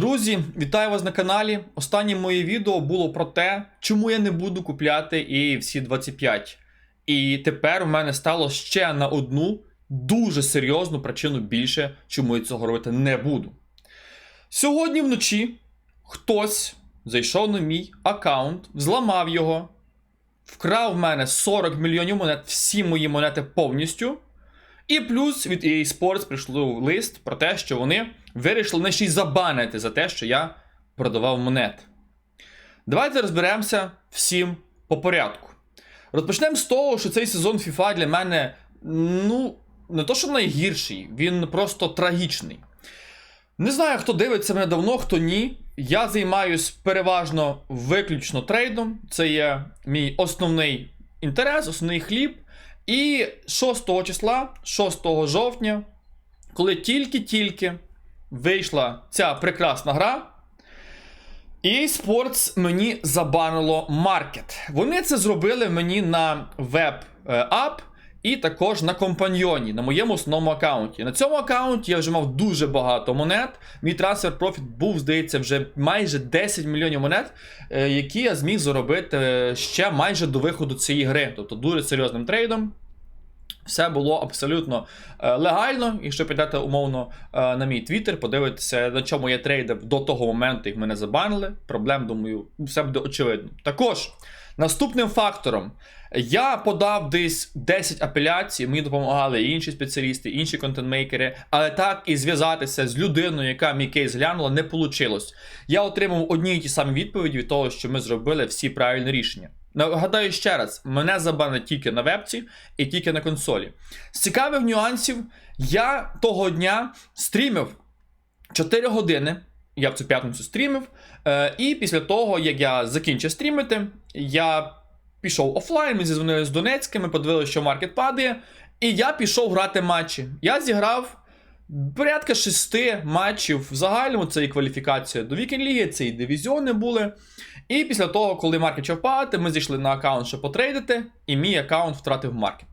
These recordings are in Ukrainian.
Друзі, вітаю вас на каналі. Останнє моє відео було про те, чому я не буду купляти EFC 25. І тепер у мене стало ще на одну дуже серйозну причину більше, чому я цього робити не буду. Сьогодні вночі хтось зайшов на мій аккаунт, взламав його, вкрав в мене 40 мільйонів монет, всі мої монети повністю. І плюс від EA Sports прийшло лист про те, що вони вирішили мене ще й забанити за те, що я продавав монет. Давайте розберемося всім по порядку. Розпочнемо з того, що цей сезон FIFA для мене, ну, не то, що найгірший, він просто трагічний. Не знаю, хто дивиться мене давно, хто ні. Я займаюсь переважно виключно трейдом. Це є мій основний інтерес, основний хліб. І 6 числа, 6 жовтня, коли тільки-тільки вийшла ця прекрасна гра, EA Sports мені забанило маркет. Вони це зробили мені на веб-ап і також на компаньйоні, на моєму основному аккаунті. На цьому аккаунті я вже мав дуже багато монет. Мій трансфер профіт був, здається, вже майже 10 мільйонів монет, е, які я зміг заробити е, ще майже до виходу цієї гри. Тобто дуже серйозним трейдом. Все було абсолютно е, легально. Якщо підете умовно е, на мій твіттер, подивитися, на чому я трейдив до того моменту, як мене забанили. Проблем, думаю, все буде очевидно. Також наступним фактором я подав десь 10 апеляцій, мені допомагали інші спеціалісти, інші контентмейкери, але так і зв'язатися з людиною, яка мій кейс глянула, не вийшло. Я отримав одні і ті самі відповіді від того, що ми зробили всі правильні рішення. Нагадаю ще раз, мене забанили тільки на вебці і тільки на консолі. З цікавих нюансів, я того дня стрімив 4 години. Я в цю п'ятницю стрімив. Е, і після того, як я закінчив стрімити, я пішов офлайн, ми зізвонили з Донецьким, ми подивилися, що маркет падає. І я пішов грати матчі. Я зіграв порядка шести матчів в загальному. Це і кваліфікація до Вікінг Ліги, це і дивізіони були. І після того, коли маркет почав падати, ми зайшли на аккаунт, щоб потрейдити, і мій аккаунт втратив маркет.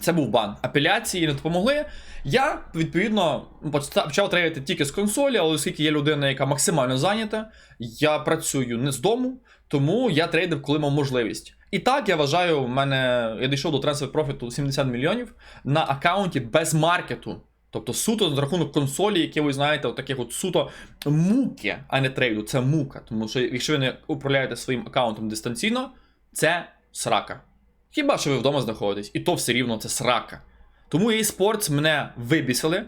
Це був бан. Апеляції не допомогли. Я, відповідно, почав трейдити тільки з консолі, але оскільки є людина, яка максимально зайнята, я працюю не з дому, тому я трейдив, коли мав можливість. І так, я вважаю, в мене я дійшов до трансфер профіту 70 мільйонів на аккаунті без маркету. Тобто суто за рахунок консолі, які ви знаєте, от таких от суто муки, а не трейду, це мука. Тому що якщо ви не управляєте своїм аккаунтом дистанційно, це срака. Хіба що ви вдома знаходитесь, і то все рівно це срака. Тому EA Sports мене вибісили.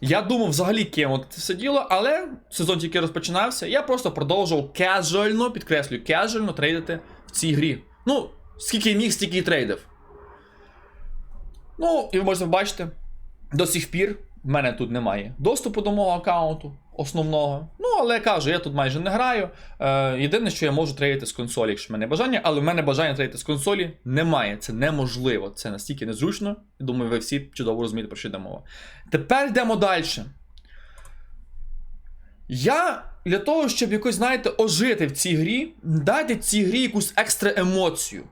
Я думав взагалі кинути це все діло, але сезон тільки розпочинався. Я просто продовжував кежуально, підкреслюю, кежуально трейдити в цій грі. Ну, скільки міг, стільки і трейдив. Ну, і ви можете бачити, до сих пір в мене тут немає доступу до мого аккаунту основного. Ну, але я кажу, я тут майже не граю. Е, Єдине, що я можу трейдити з консолі, якщо в мене бажання, але в мене бажання трейдити з консолі немає. Це неможливо. Це настільки незручно. Думаю, ви всі чудово розумієте, про що йде мова. Тепер йдемо далі. Я для того, щоб якось, знаєте, ожити в цій грі, дайте цій грі якусь екстра емоцію.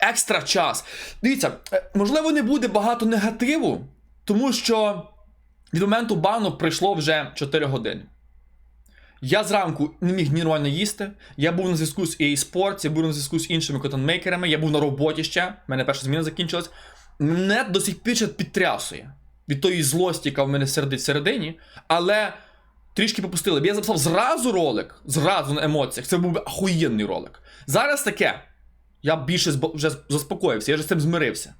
Екстра час. Дивіться, е, можливо, не буде багато негативу, тому що від моменту бану пройшло вже 4 години. Я зранку не міг ні нормально їсти. Я був на зв'язку з EA Sports, я був на зв'язку з іншими контентмейкерами, я був на роботі ще, в мене перша зміна закінчилась. Мене до сих пір ще підтрясує від тої злості, яка в мене сердить всередині, але трішки попустили. Я записав зразу ролик, зразу на емоціях. Це був би ахуєнний ролик. Зараз таке. Я більше вже заспокоївся, я вже з цим змирився.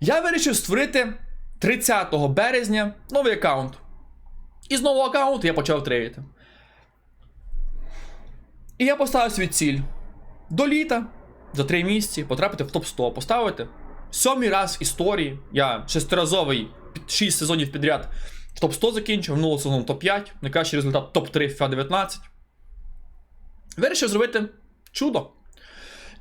Я вирішив створити 30 березня новий аккаунт. І з нового аккаунту я почав трейдити. І я поставив свій ціль. До літа, за 3 місяці, потрапити в топ-100, поставити. Сьомий раз в історії. Я шестиразовий 6 сезонів підряд в топ-100 закінчив, минулого сезону топ-5, найкращий результат топ-3 FIFA 19. Вирішив зробити чудо.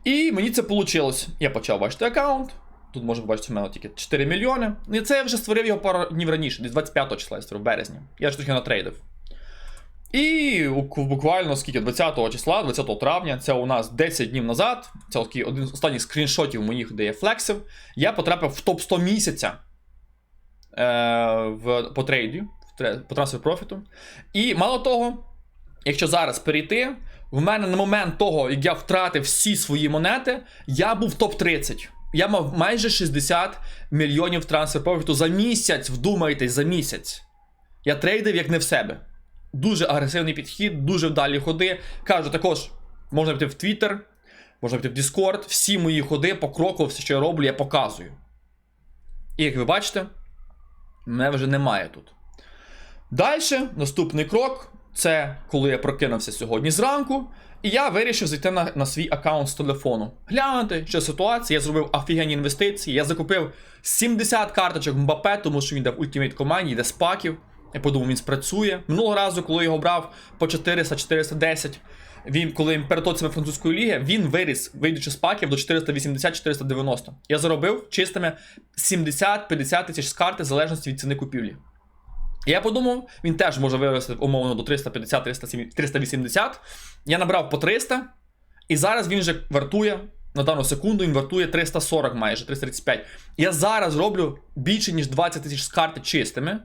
І мені це вийшло. Я почав бачити аккаунт. Тут можна побачити, у мене тільки 4 мільйони. І це я вже створив його пару днів раніше, десь 25 числа я створив, в березні. Я ж трохи натрейдив. І буквально скільки 20 числа, 20 травня, це у нас 10 днів назад. Це такий один з останніх скріншотів моїх, де я флексив. Я потрапив в топ 100 місяця е, в, по трейді. тре- по трансфер профіту. І мало того, якщо зараз перейти, в мене на момент того, як я втратив всі свої монети, я був топ-30. Я мав майже 60 мільйонів трансфер профіту за місяць. Вдумайтесь, за місяць. Я трейдив як не в себе. Дуже агресивний підхід, дуже вдалі ходи. Кажу, також можна піти в Twitter, можна піти в Discord. Всі мої ходи покроково, все, що я роблю, я показую. І як ви бачите, мене вже немає тут. Далі, наступний крок це коли я прокинувся сьогодні зранку, і я вирішив зайти на, на свій аккаунт з телефону. Глянути, що ситуація. Я зробив офігенні інвестиції. Я закупив 70 карточок Мбапе, тому що він йде в ультимейт команді, йде з паків. Я подумав, він спрацює. Минулого разу, коли його брав по 400-410, він, коли перед французької ліги, він виріс, вийдучи з паків до 480-490. Я заробив чистими 70-50 тисяч з карти в залежності від ціни купівлі. Я подумав, він теж може вирости умовно до 350-380. Я набрав по 300, і зараз він вже вартує. На дану секунду він вартує 340 майже 335. Я зараз роблю більше, ніж 20 тисяч з карти чистими.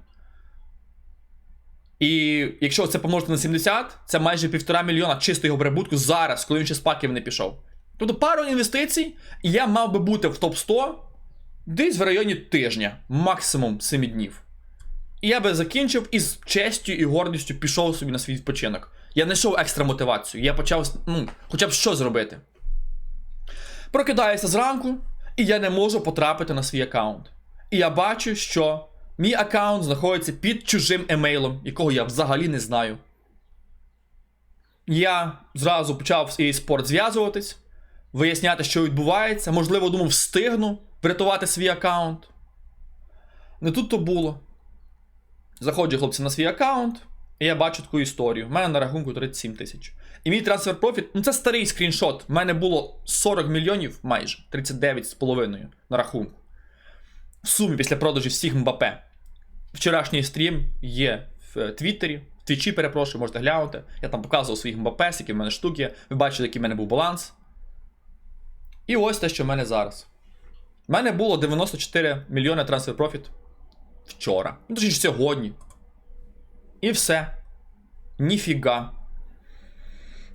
І якщо це помножити на 70, це майже півтора мільйона чистого прибутку зараз, коли він ще з паків не пішов. Тобто пару інвестицій, і я мав би бути в топ-100 десь в районі тижня, максимум 7 днів. І я би закінчив і з честю і гордістю пішов собі на свій відпочинок. Я знайшов екстра мотивацію. Я почав ну, хоча б що зробити. Прокидаюся зранку, і я не можу потрапити на свій аккаунт. І я бачу, що мій аккаунт знаходиться під чужим емейлом, якого я взагалі не знаю. Я зразу почав з eSport зв'язуватись, виясняти, що відбувається. Можливо, думав, встигну врятувати свій аккаунт. Не тут то було. Заходжу, хлопці, на свій аккаунт, і я бачу таку історію. У мене на рахунку 37 тисяч. І мій трансфер профіт, ну це старий скріншот. У мене було 40 мільйонів майже 39,5 на рахунку. В сумі після продажу всіх Мбапе. Вчорашній стрім є в Твіттері, в Твічі, перепрошую, можете глянути. Я там показував своїх Мбапе, які в мене штуки. Ви бачили, який в мене був баланс. І ось те, що в мене зараз. У мене було 94 мільйони трансфер профіт вчора. Ну, точніше, сьогодні. І все. Ніфіга.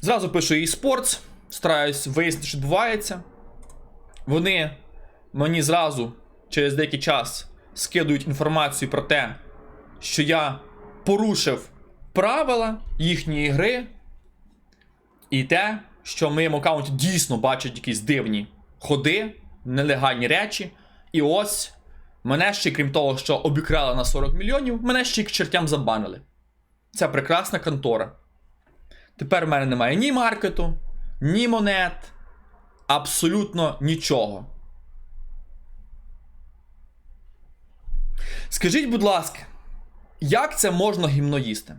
Зразу пишу eSports, стараюсь вияснити, що відбувається. Вони мені зразу через деякий час скидують інформацію про те, що я порушив правила їхньої гри. І те, що в моєму аккаунті дійсно бачать якісь дивні ходи, нелегальні речі. І ось мене ще, крім того, що обікрали на 40 мільйонів, мене ще й к чертям забанили. Це прекрасна контора. Тепер в мене немає ні маркету, ні монет, абсолютно нічого. Скажіть, будь ласка, як це можна гімно їсти?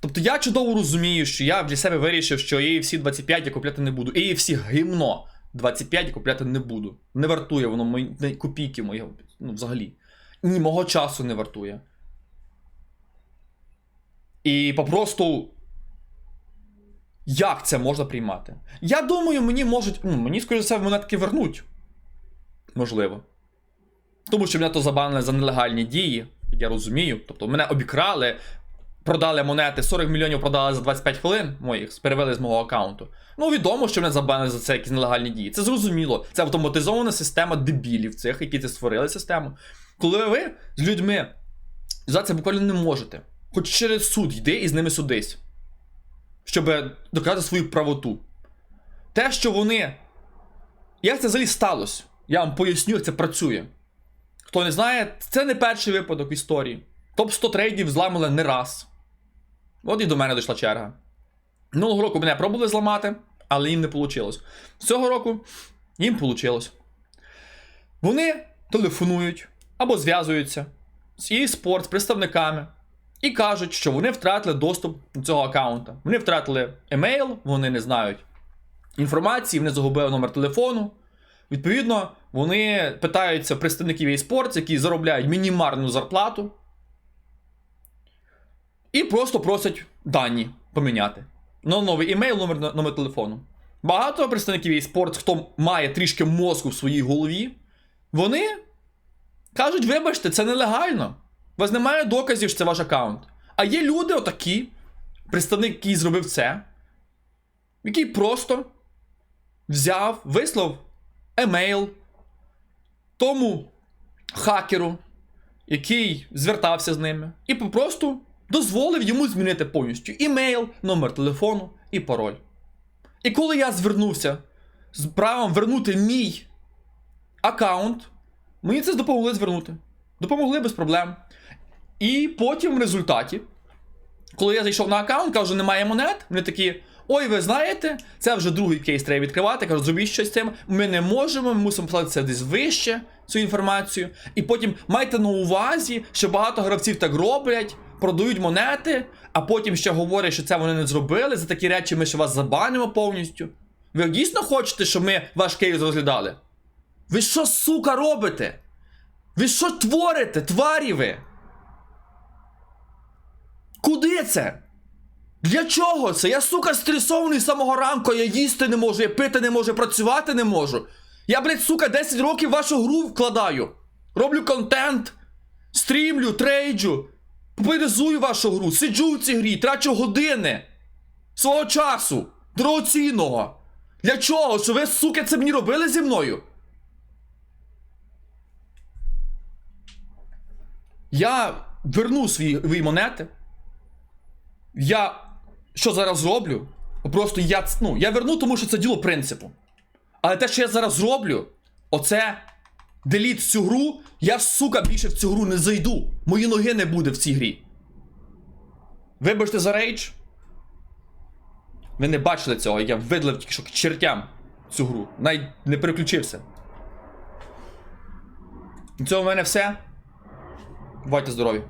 Тобто я чудово розумію, що я для себе вирішив, що AFC 25 я купляти не буду. AFC гімно 25 я купляти не буду. Не вартує воно мої, копійки моєго. Ну, взагалі. Ні, мого часу не вартує. І попросту. Як це можна приймати? Я думаю, мені можуть. Ну, мені, скоріше все, монетки вернуть. Можливо. Тому що мене то забанили за нелегальні дії, я розумію. Тобто мене обікрали, продали монети, 40 мільйонів продали за 25 хвилин моїх, перевели з мого аккаунту. Ну, відомо, що мене забанили за це якісь нелегальні дії. Це зрозуміло. Це автоматизована система дебілів цих, які це створили систему. Коли ви з людьми за це буквально не можете. Хоч через суд йди і з ними судись. Щоб доказати свою правоту. Те, що вони. Як це взагалі сталося? Я вам поясню, як це працює. Хто не знає, це не перший випадок в історії. Топ-100 трейдів зламали не раз. От і до мене дійшла черга. Минулого року мене пробували зламати, але їм не вийшло. Цього року їм вийшло. Вони телефонують або зв'язуються з eSport, з представниками і кажуть, що вони втратили доступ до цього аккаунта. Вони втратили емейл, вони не знають інформації, вони загубили номер телефону. Відповідно, вони питаються представників eSports, які заробляють мінімальну зарплату, і просто просять дані поміняти. На новий емейл, номер, номер телефону. Багато представників eSports, хто має трішки мозку в своїй голові, вони кажуть: вибачте, це нелегально. У вас немає доказів, що це ваш аккаунт. А є люди отакі, представник, який зробив це, який просто взяв, вислав емейл тому хакеру, який звертався з ними, і попросту дозволив йому змінити повністю імейл, номер телефону і пароль. І коли я звернувся з правом вернути мій аккаунт, мені це допомогли звернути. Допомогли без проблем. І потім в результаті, коли я зайшов на аккаунт, кажу, немає монет, вони такі. Ой, ви знаєте, це вже другий кейс треба відкривати. Кажу, зробіть щось з цим. Ми не можемо, ми мусимо послати це десь вище, цю інформацію. І потім майте на увазі, що багато гравців так роблять, продають монети, а потім ще говорять, що це вони не зробили. За такі речі ми ще вас забанимо повністю. Ви дійсно хочете, щоб ми ваш кейс розглядали? Ви що, сука, робите? Ви що творите, тварі ви? Куди це? Для чого це? Я, сука, стресований з самого ранку, я їсти не можу, я пити не можу, працювати не можу. Я, блядь, сука, 10 років вашу гру вкладаю. Роблю контент, стрімлю, трейджу, популяризую вашу гру, сиджу в цій грі, трачу години свого часу, дорогоцінного. Для чого? Що ви, сука, це мені робили зі мною? Я верну свої, свої монети. Я що зараз зроблю? Просто я, ну, я верну, тому що це діло принципу. Але те, що я зараз зроблю, оце деліт цю гру, я, сука, більше в цю гру не зайду. Мої ноги не буде в цій грі. Вибачте за рейдж. Ви не бачили цього, я видалив тільки що чертям цю гру. Навіть не переключився. На цьому в мене все. Бувайте здорові.